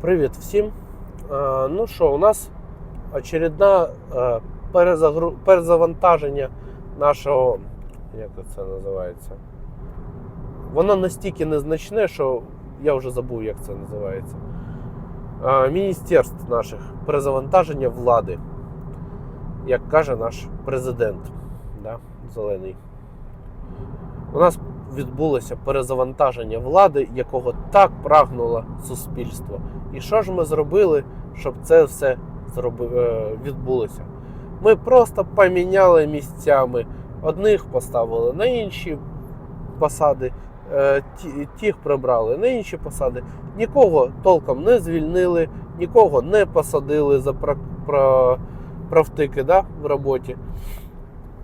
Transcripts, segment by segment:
Привіт всім. Е, Ну що, у нас очередна е, перезагру... перезавантаження нашого. Як це називається? Воно настільки незначне, що я вже забув, як це називається. Е, Міністерств наших перезавантаження влади, як каже наш президент да, Зелений. У нас відбулося перезавантаження влади, якого так прагнуло суспільство. І що ж ми зробили, щоб це все е, відбулося? Ми просто поміняли місцями. Одних поставили на інші посади, е, тих прибрали на інші посади. Нікого толком не звільнили, нікого не посадили за. Про... да, в роботі.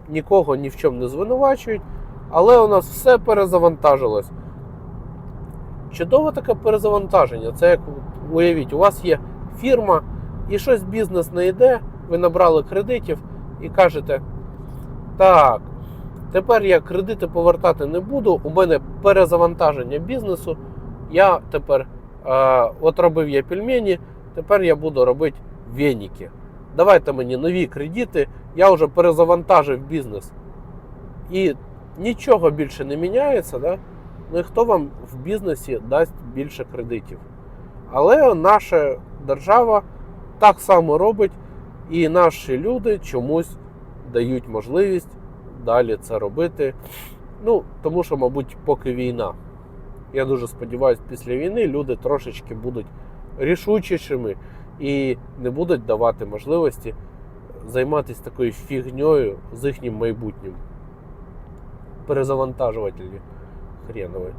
Нікого ні в чому не звинувачують. Але у нас все перезавантажилось. Чудове таке перезавантаження. Це як уявіть, у вас є фірма і щось бізнес не йде, ви набрали кредитів і кажете: так, тепер я кредити повертати не буду, у мене перезавантаження бізнесу. Я тепер е, от робив я пельмені, тепер я буду робити веніки. Давайте мені нові кредити, я вже перезавантажив бізнес. І нічого більше не міняється, да? ну і хто вам в бізнесі дасть більше кредитів? Але наша держава так само робить, і наші люди чомусь дають можливість далі це робити. Ну, тому що, мабуть, поки війна. Я дуже сподіваюся, після війни люди трошечки будуть рішучішими і не будуть давати можливості займатися такою фігньою з їхнім майбутнім перезавантажувателі хренові.